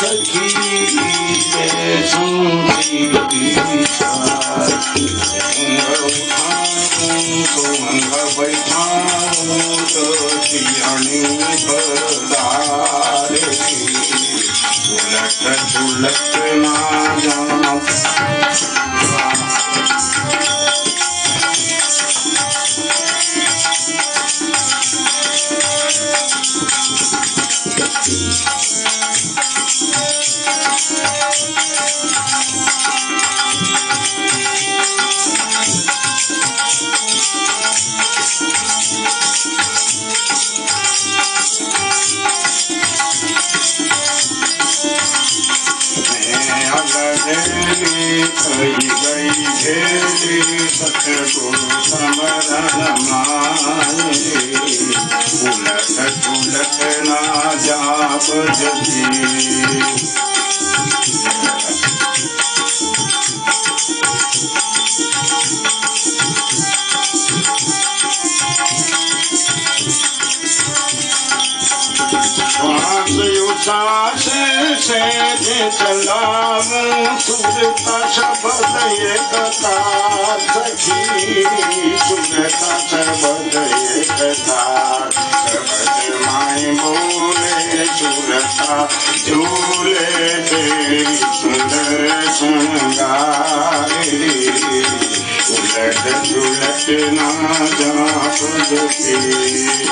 सखी सुनती सुमंग बैठाऊं तो सियाणी बदार उलट जाना सतगुरु सास चङा मूं सूर त झूले तेरी सुंदर श्रृंगार उलट झुलट ना जाप जपी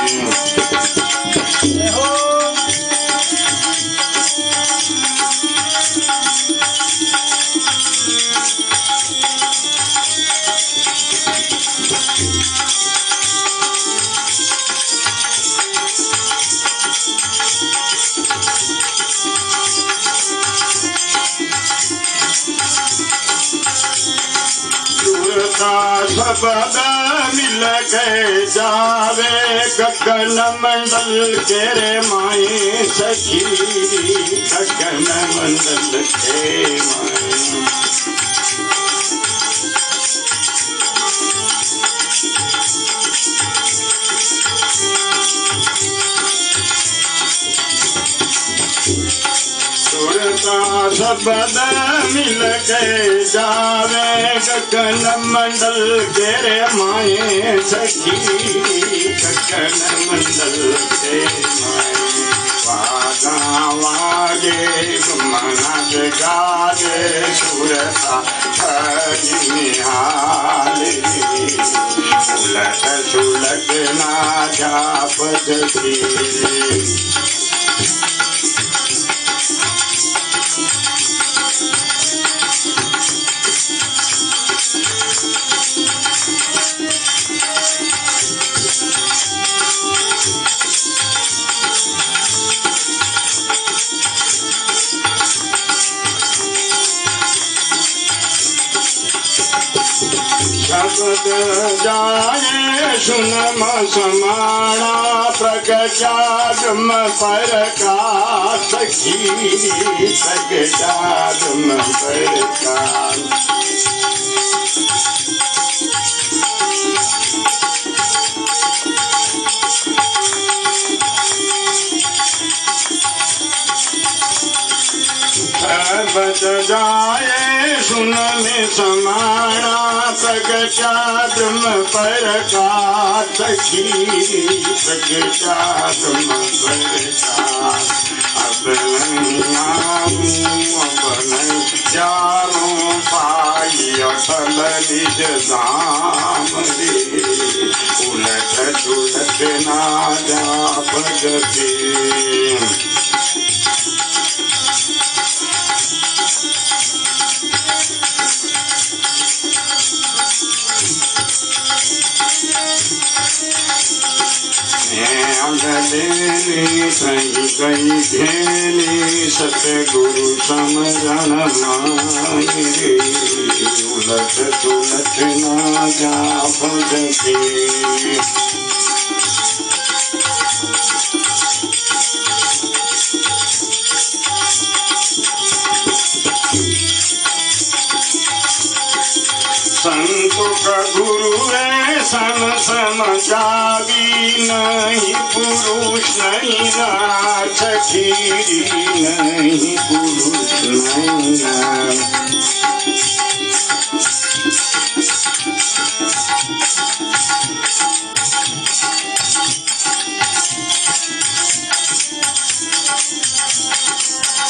सबद मिल गए जावे गगन के रे माई सखी गगन मंडल के माई बदल मिल के जावे ककन मंडल तेरे माए सखी ककन मंडल के माए। वादा वागे मनाज गाजे सुरता निहाली सुलक सुलक ना जाप शब्द जाए सुन समाणा प्रगजागम पर का। सखी प्रगजागम पर का जाए सुन समाणा का सखी प्रगचादम पर अब नहीं आऊँ अब नहीं जाऊँ पाई असल धाम रे। उलट झुलट ना जा भगती अंधेरी सही गई घेरी सतगुरु समझन माई रे ना जा भगती सन नहीं पुरुष नहीं खीरी नहीं पुरुष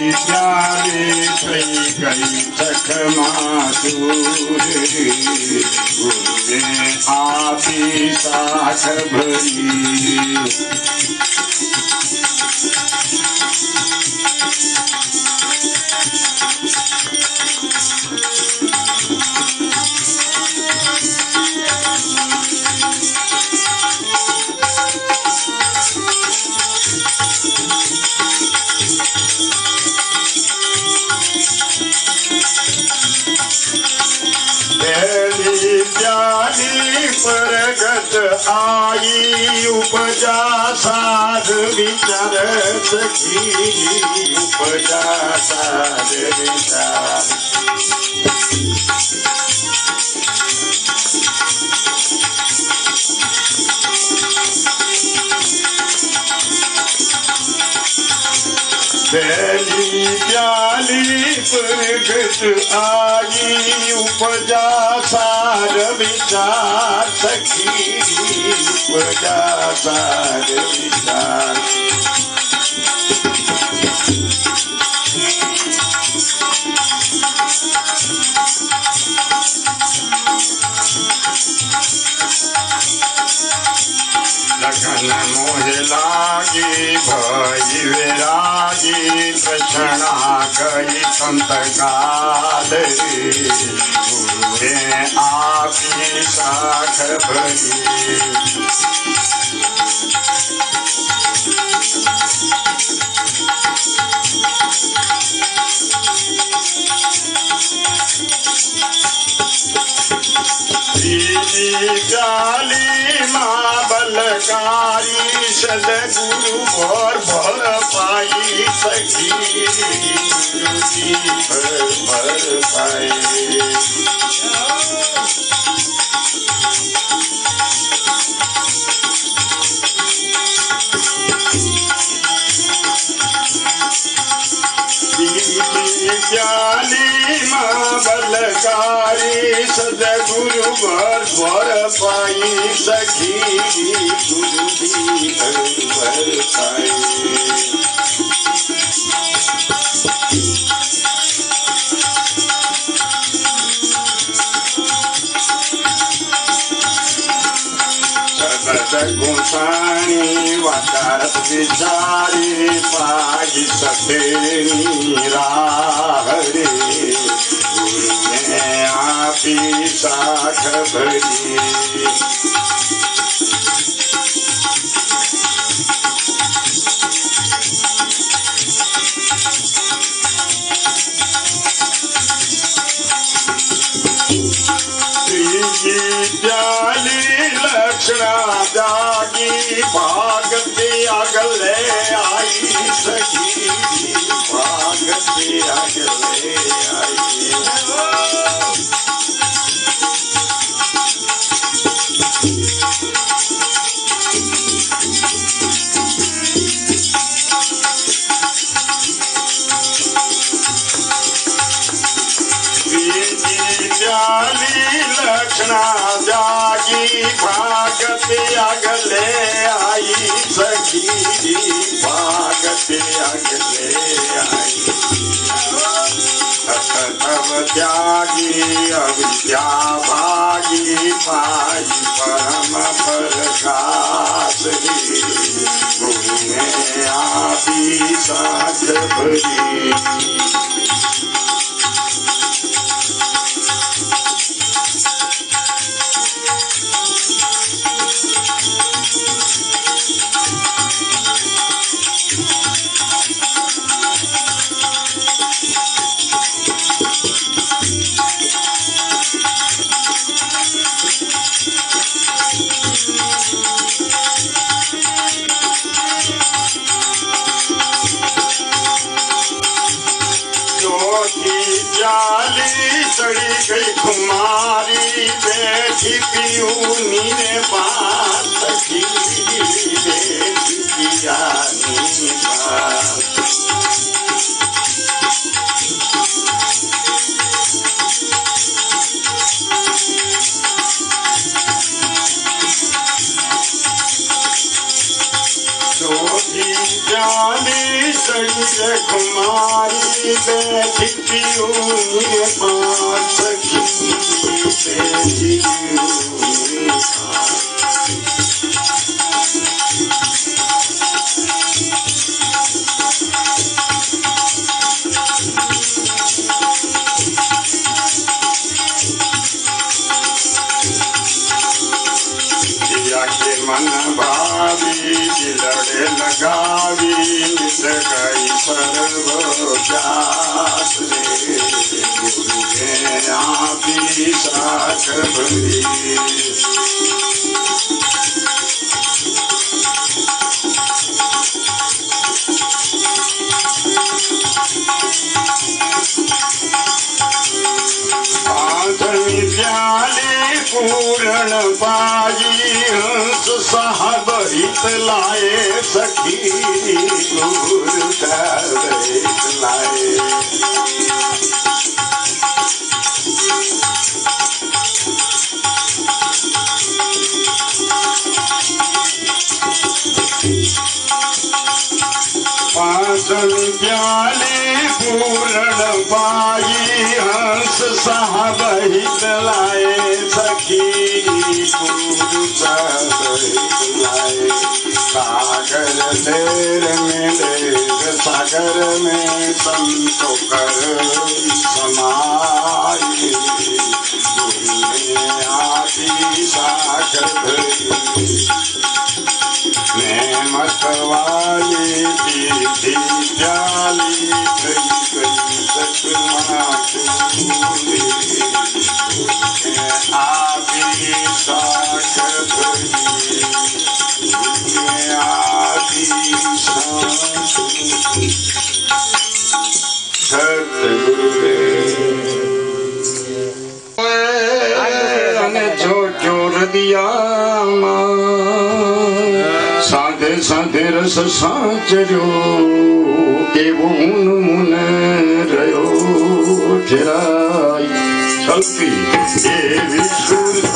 प्यारे कई कई चकमासूर साख भरी पहली पहली प्याली प्रगट आई उपजा सार विचार सखी उपजा सार विचार। लगन मोह लागी भई विरागी कृष्णा गई संत काल रे गुरु ने साख भरी। बलकारी गुरु और भर पाई सखी गुरु जी भर भर पाई जाली माँ बलकारी सदगुरु पाई सखी गुरु पाई सगत गुसाणी विचारी पागी सतेनी आई सखी भागती अगले आई भागते अगले आई, सखी भागते अगले आई। तब त्यागी भागी, पाई परम प्रकाश गुरु में आपी साथ भरी चौथी जाली सड़ी गई कुमारी बैठी पियूनी ने बात की बैठी पियानी बात कुमारी बैठी बात बैठी प्यास गुरु के आपी भरी साहब लाए सखी गुरु दर्द लाए पासन प्याले पूर्ण पाई, हंस साहब लाए सखी गुरु सागर में संतो कर समाये। आती सागर नेमत दीदी रस साचरियो के मुन मुन रहो जराई सल्पी देवी सुर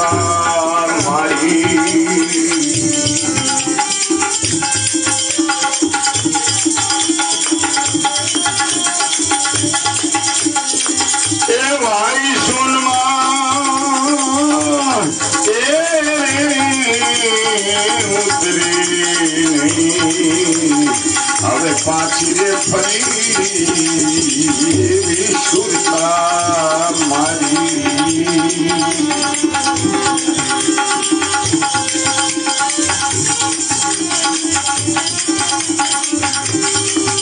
હવે પાછી રે ફરી એવી સુરતા મારી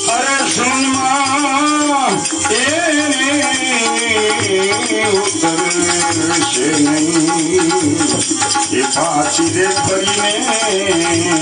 અરે સુનમાં એ ઉતરશે નહીં એ પાછી રે ફરીને